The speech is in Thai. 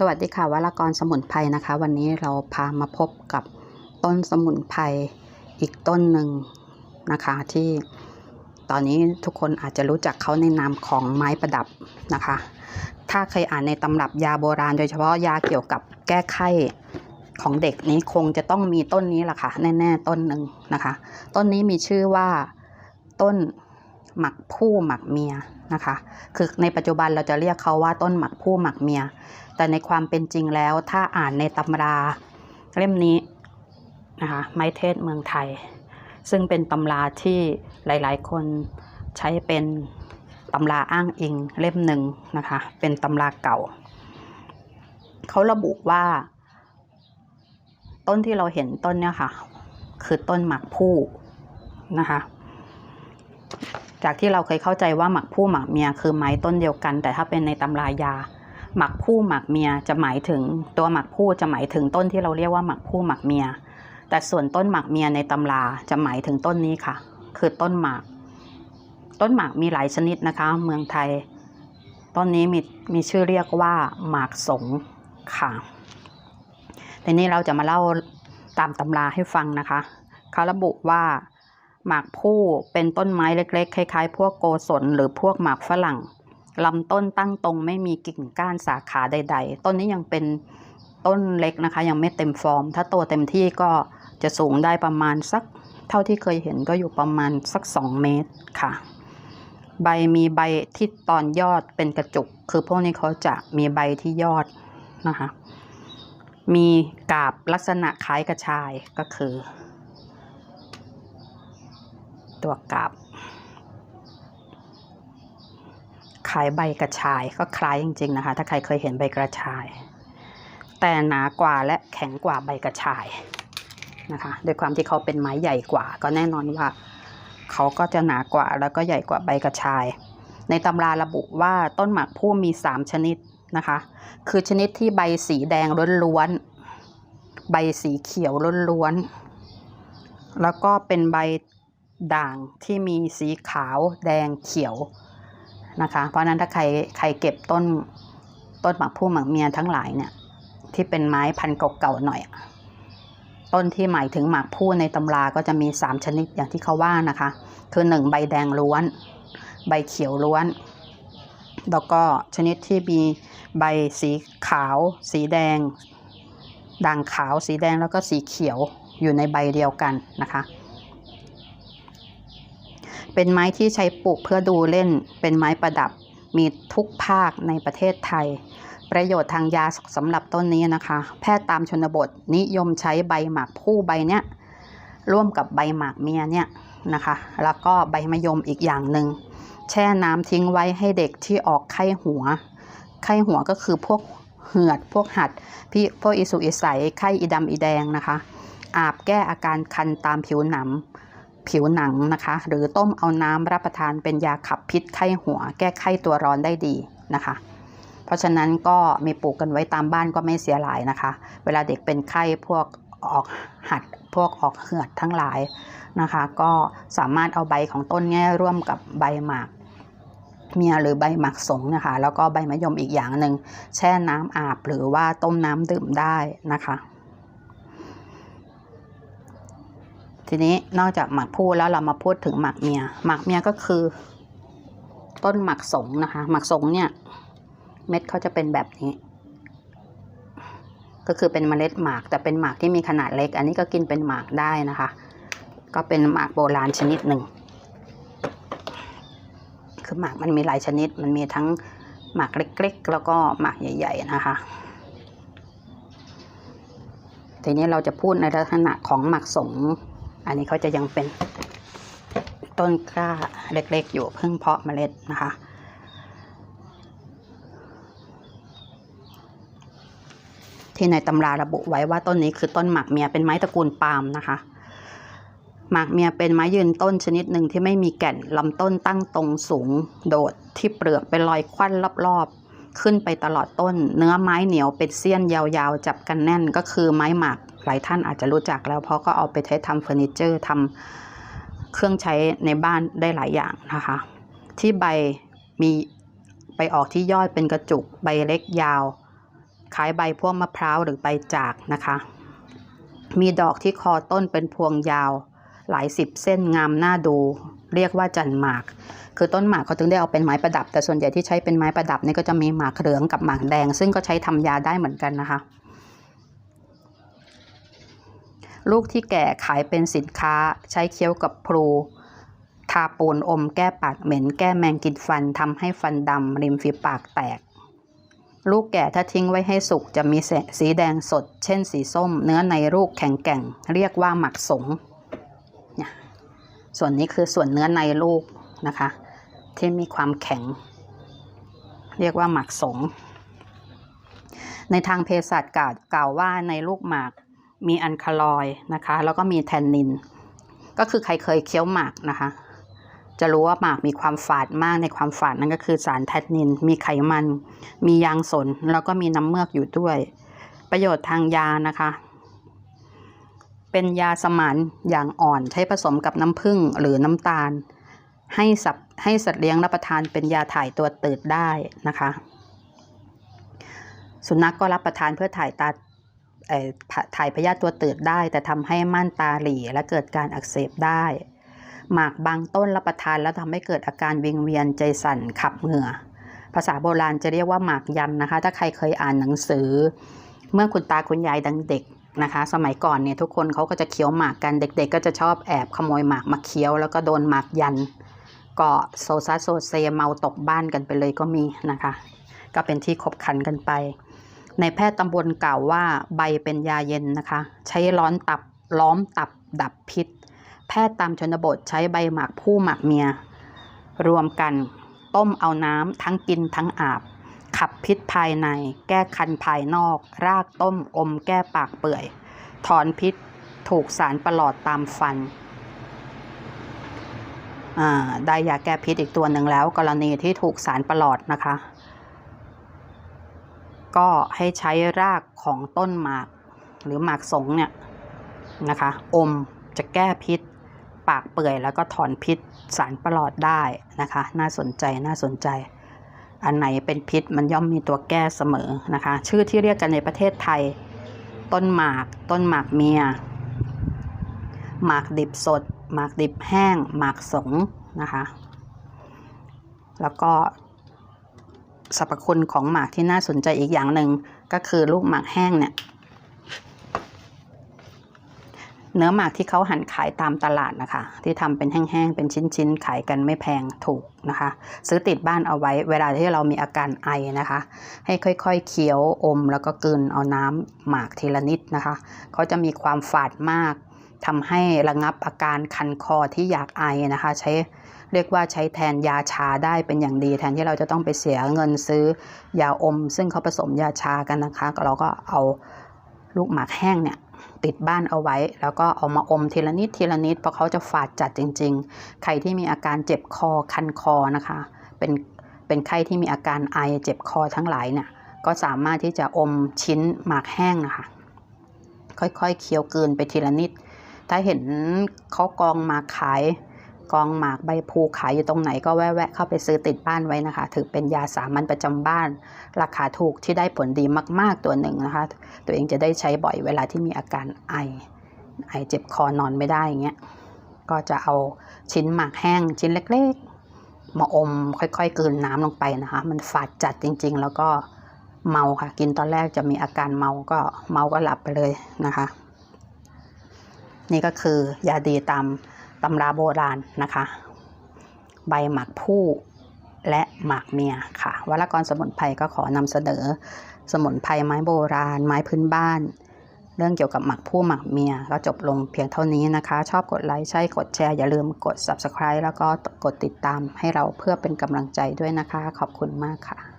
สวัสดีค่ะวรากรสมุนไพรนะคะ วันนี้เราพามาพบกับต้นสมุนไพรอีกต้นหนึ่งนะคะ ที่ตอนนี้ทุกคนอาจจะรู้จักเขาในนามของไม้ประดับนะคะ ถ้าเคยอ่านในตำรับยาโบราณ โดยเฉพาะยาเกี่ยวกับแก้ไข้ของเด็กนี้คงจะต้องมีต้นนี้แหละค่ะ แน่ ๆ ต้นหนึ่งนะคะ ต้นนี้มีชื่อว่าต้น หมักผู้หมักเมียนะคะ คือในปัจจุบันเราจะเรียกเขาว่าต้นหมักผู้หมักเมีย แต่ในความเป็นจริงแล้วถ้าอ่านในตำราเล่มนี้นะคะไม้เทศเมืองไทย ซึ่งเป็นตำราที่หลาย ๆ คนใช้เป็นตำราอ้างอิงเล่มหนึ่งนะคะ เป็นตำราเก่า เขาระบุว่า ต้นที่เราเห็นต้นเนี่ยค่ะ คือต้นหมักผู้นะคะ จากที่เราเคยเข้าใจว่าหมักผู้หมักเมียคือไม้ต้นเดียวกัน แต่ถ้าเป็นในตำรายา หมักผู้หมักเมียจะหมายถึงตัวหมักผู้จะหมายถึงต้นที่เราเรียกว่าหมักผู้หมักเมีย แต่ส่วนต้นหมักเมียในตำราจะหมายถึงต้นนี้ค่ะ คือต้นหมาก ต้นหมากมีหลายชนิดนะคะ เมืองไทย ต้นนี้มีมีชื่อเรียกว่าหมากสงค่ะทีนี้เราจะมาเล่าตามตำราให้ฟังนะคะเขาระบุว่า หมากผู้เป็นต้นไม้เล็กๆ คล้ายๆ พวกโกศลหรือพวกหมากฝรั่งลำต้นตั้งตรงไม่มีกิ่งก้านสาขาใด ๆ ต้นนี้ยังเป็นต้นเล็กนะคะ ยังไม่เต็มฟอร์ม ถ้าโตเต็มที่ก็จะสูงได้ประมาณสัก เท่าที่เคยเห็นก็อยู่ประมาณสัก 2 เมตรค่ะ ใบมีใบที่ตอนยอดเป็นกระจุก คือพวกนี้เขาจะมีใบที่ยอดนะคะ มีกาบลักษณะคล้ายกระชายก็คือ ตัวกาบคล้ายใบกระชายก็คล้ายจริง ๆ นะคะ ถ้าใครเคยเห็นใบกระชาย แต่หนากว่าและแข็งกว่าใบกระชายนะคะโดยความที่เขาเป็นไม้ใหญ่กว่า ก็แน่นอนว่าเขาก็จะหนากว่าแล้วก็ใหญ่กว่าใบกระชาย ในตำราระบุว่าต้นหมากผู้มี 3 ชนิดนะคะ คือชนิดที่ใบสีแดงล้วนๆใบสีเขียวล้วนๆแล้วก็เป็นใบ ด่างที่มีสีขาวแดงเขียวนะคะ เพราะนั้นถ้าใครใครเก็บต้นต้นหมากผู้หมากเมียทั้งหลายเนี่ยที่เป็นไม้พันธุ์เก่าๆหน่อย ต้นที่หมายถึงหมากผู้ในตำราก็จะมี 3 ชนิดอย่างที่เขาว่านะคะ คือ 1 ใบแดงล้วน ใบเขียวล้วน แล้วก็ชนิดที่มีใบสีขาว สีแดงด่างขาวสีแดงแล้วก็สีเขียวอยู่ในใบเดียวกันนะคะ เป็นไม้ที่ใช้ปลูกเพื่อดูเล่น เป็นไม้ประดับ มีทุกภาคในประเทศไทย ประโยชน์ทางยาสำหรับต้นนี้นะคะ แพทย์ตามชนบทนิยมใช้ใบหมากผู้ใบเนี้ยร่วมกับใบหมากเมียเนี่ยนะคะ แล้วก็ใบมะยมอีกอย่างหนึ่งแช่น้ำทิ้งไว้ให้เด็กที่ออกไข้หัว ไข้หัวก็คือพวกเหือด พวกหัด พี่พวกอิสุอิสัยไข้อีดำอีแดงนะคะ อาบแก้อาการคันตามผิวหนัง ผิวหนังนะคะ หรือต้มเอาน้ำรับประทานเป็นยาขับพิษไข้หัว แก้ไข้ตัวร้อนได้ดีนะคะ เพราะฉะนั้นก็มีปลูกกันไว้ตามบ้านก็ไม่เสียหลายนะคะ เวลาเด็กเป็นไข้พวกออกหัดพวกออกเหือดทั้งหลายนะคะ ก็สามารถเอาใบของต้นแง่ร่วมกับใบหมากเมียหรือใบหมากสงนะคะ แล้วก็ใบมะยมอีกอย่างหนึ่งแช่น้ำอาบหรือว่าต้มน้ำดื่มได้นะคะ ทีนี้นอกจากหมากพูแล้วเรามาพูดถึงหมากเมีย หมากเมียก็คือ ต้นหมากสงนะคะ หมากสงเนี่ย เม็ดเขาจะเป็นแบบนี้ ก็คือเป็นเมล็ดหมากแต่เป็นหมากที่มีขนาดเล็ก อันนี้ก็กินเป็นหมากได้นะคะ ก็เป็นหมากโบราณชนิดหนึ่งคือหมากมันมีหลายชนิด มันมีทั้งหมากเล็กๆ แล้วก็หมากใหญ่ ๆ นะคะทีนี้เราจะพูดในลักษณะของหมากสง อันนี้เขาจะยังเป็นต้นกล้าเล็กๆอยู่เพิ่งเพาะเมล็ดนะคะ ที่ในตำราระบุไว้ว่าต้นนี้คือต้นหมากเมียเป็นไม้ตระกูลปาล์มนะคะหมากเมียเป็นไม้ยืนต้นชนิดหนึ่งที่ไม่มีแก่นลำต้นตั้งตรงสูงโดดที่เปลือกเป็นรอยควันรอบๆ ขึ้นไปตลอดต้น เนื้อไม้เหนียวเป็นเสี้ยนยาวๆ จับกันแน่นก็คือไม้หมาก ลายท่านอาจจะรู้จักแล้วเพราะก็เอาไปใช้ทำเฟอร์นิเจอร์ทำเครื่องใช้ในบ้านได้หลายอย่างนะคะ ที่ใบมีไปออกที่ยอดเป็นกระจุกใบเล็กยาวคล้ายใบพวกมะพร้าวหรือใบจากนะคะ มีดอกที่คอต้นเป็นพวงยาว หลายสิบเส้นงามน่าดู เรียกว่าจันหมาก คือต้นหมากเขาถึงได้เอาเป็นไม้ประดับ แต่ส่วนใหญ่ที่ใช้เป็นไม้ประดับนี่ก็จะมีหมากเหลืองกับหมากแดง ซึ่งก็ใช้ทำยาได้เหมือนกันนะคะ ลูกที่แก่ขายเป็นสินค้าใช้เคี้ยวกับพลูทาปูนอมแก้ปากเหม็นแก้แมงกินฟันทำให้ฟันดำริมฝีปากแตก ลูกแก่ถ้าทิ้งไว้ให้สุกจะมีสีแดงสด เช่นสีส้ม เนื้อในลูกแข็งแกร่ง เรียกว่าหมักสงส่วนนี้คือส่วนเนื้อในลูกนะคะ ที่มีความแข็ง เรียกว่าหมักสงในทางเภสัชกาวกล่าวว่าในลูกหมาก มีอันคาลอยนะคะ แล้วก็มีแทนนิน ก็คือใครเคยเคี้ยวหมากนะคะ จะรู้ว่าหมากมีความฝาดมากในความฝาดนั่นก็คือสารแทนนิน มีไขมัน มียางสน แล้วก็มีน้ำเมือกอยู่ด้วย ประโยชน์ทางยานะคะ เป็นยาสมานอย่างอ่อนใช้ผสมกับน้ำผึ้งหรือน้ำตาล ให้สับให้สัตว์เลี้ยงรับประทานเป็นยาถ่ายตัวตืดได้นะคะ สุนัขกก็รับประทานเพื่อถ่ายตา ถ่ายพยาธิตัวตืดได้ แต่ทำให้ม่านตาหลีและเกิดการอักเสบได้ หมากบางต้นรับประทานแล้วทำให้เกิดอาการวิงเวียนใจสั่นขับเหงื่อ ภาษาโบราณจะเรียกว่าหมากยันนะคะ ถ้าใครเคยอ่านหนังสือ เมื่อคุณตาคุณยายดังเด็กนะคะ สมัยก่อนเนี่ยทุกคนเขาก็จะเคี้ยวหมากกันเด็ก ๆ ก็จะชอบแอบขโมยหมากมาเคี้ยว แล้วก็โดนหมากยันก็โซซัสโซเซเมาตกบ้านกันไปเลยก็มีนะคะ ก็เป็นที่ขบขันกันไป ในแพทย์ตำบลกล่าวว่าใบเป็นยาเย็นนะคะ ใช้ร้อนตับล้อมตับดับพิษ แพทย์ตามชนบทใช้ใบหมากผู้หมากเมีย รวมกัน ต้มเอาน้ำทั้งกินทั้งอาบ ขับพิษภายใน แก้คันภายนอก รากต้มอมแก้ปากเปื่อย ถอนพิษถูกสารประหลอดตามฟันได้ยาแก้พิษอีกตัวหนึ่งแล้ว กรณีที่ถูกสารประหลอดนะคะ ก็ให้ใช้รากของต้นหมาก หรือหมากสงเนี่ยนะคะ อมจะแก้พิษ ปากเปื่อยแล้วก็ถอนพิษสารประหลอดได้นะคะ น่าสนใจน่าสนใจ อันไหนเป็นพิษมันย่อมมีตัวแก้เสมอนะคะ ชื่อที่เรียกกันในประเทศไทย ต้นหมาก ต้นหมากเมีย หมากดิบสด หมากดิบแห้ง หมากสงนะคะ แล้วก็ สรรพคุณของหมากที่น่าสนใจอีกอย่างหนึ่งก็คือลูกหมากแห้งเนี่ยเนื้อหมากที่เขาหั่นขายตามตลาดนะคะ ที่ทำเป็นแห้งๆ เป็นชิ้นๆ ขายกันไม่แพงถูกนะคะ ซื้อติดบ้านเอาไว้เวลาที่เรามีอาการไอนะคะ ให้ค่อยๆ เคี้ยวอม แล้วก็กลืนเอาน้ำหมากทีละนิดนะคะเขาจะมีความฝาดมากทำให้ระงับอาการคันคอที่อยากไอนะคะ ใช้ เรียกว่าใช้แทนยาชาได้เป็นอย่างดี แทนที่เราจะต้องไปเสียเงินซื้อยาอม ซึ่งเขาผสมยาชากันนะคะก็เราก็เอาลูกหมากแห้งเนี่ยติดบ้านเอาไว้ แล้วก็เอามาอมทีละนิดทีละนิดเพราะเขาจะฝาดจัดจริง ๆ ใครที่มีอาการเจ็บคอคันคอนะคะ เป็นเป็นไข้ที่มีอาการไอเจ็บคอทั้งหลายเนี่ยก็สามารถที่จะอมชิ้นหมากแห้งนะคะ ค่อยๆเคี้ยวกืนไปทีละนิด ถ้าเห็นเขากองมาขาย กองหมากใบพลูขายอยู่ตรงไหนก็แวะๆเข้าไปซื้อติดบ้านไว้นะคะ ถือเป็นยาสามัญประจำบ้าน ราคาถูกที่ได้ผลดีมากๆตัวหนึ่งนะคะ ตัวเองจะได้ใช้บ่อยเวลาที่มีอาการไอ ไอเจ็บคอนอนไม่ได้อย่างเงี้ยก็จะเอาชิ้นหมากแห้งชิ้นเล็กๆ มาอมค่อยๆกลืนน้ำลงไปนะคะ มันฝาดจัดจริง ๆ แล้วก็เมาค่ะ กินตอนแรกจะมีอาการเมาก็เมาก็หลับไปเลยนะคะ นี่ก็คือยาดีตาม ตำราโบราณนะคะ ใบหมากผู้และหมากเมียค่ะวรกรสมุนไพรก็ขอนำเสนอสมุนไพรไม้โบราณ ไม้พื้นบ้าน เรื่องเกี่ยวกับหมักผู้หมักเมียก็จบลงเพียงเท่านี้นะคะ ชอบกดไลค์ใช่กดแชร์ อย่าลืมกด subscribe แล้วก็กดติดตามให้เราเพื่อเป็นกำลังใจด้วยนะคะ ขอบคุณมากค่ะ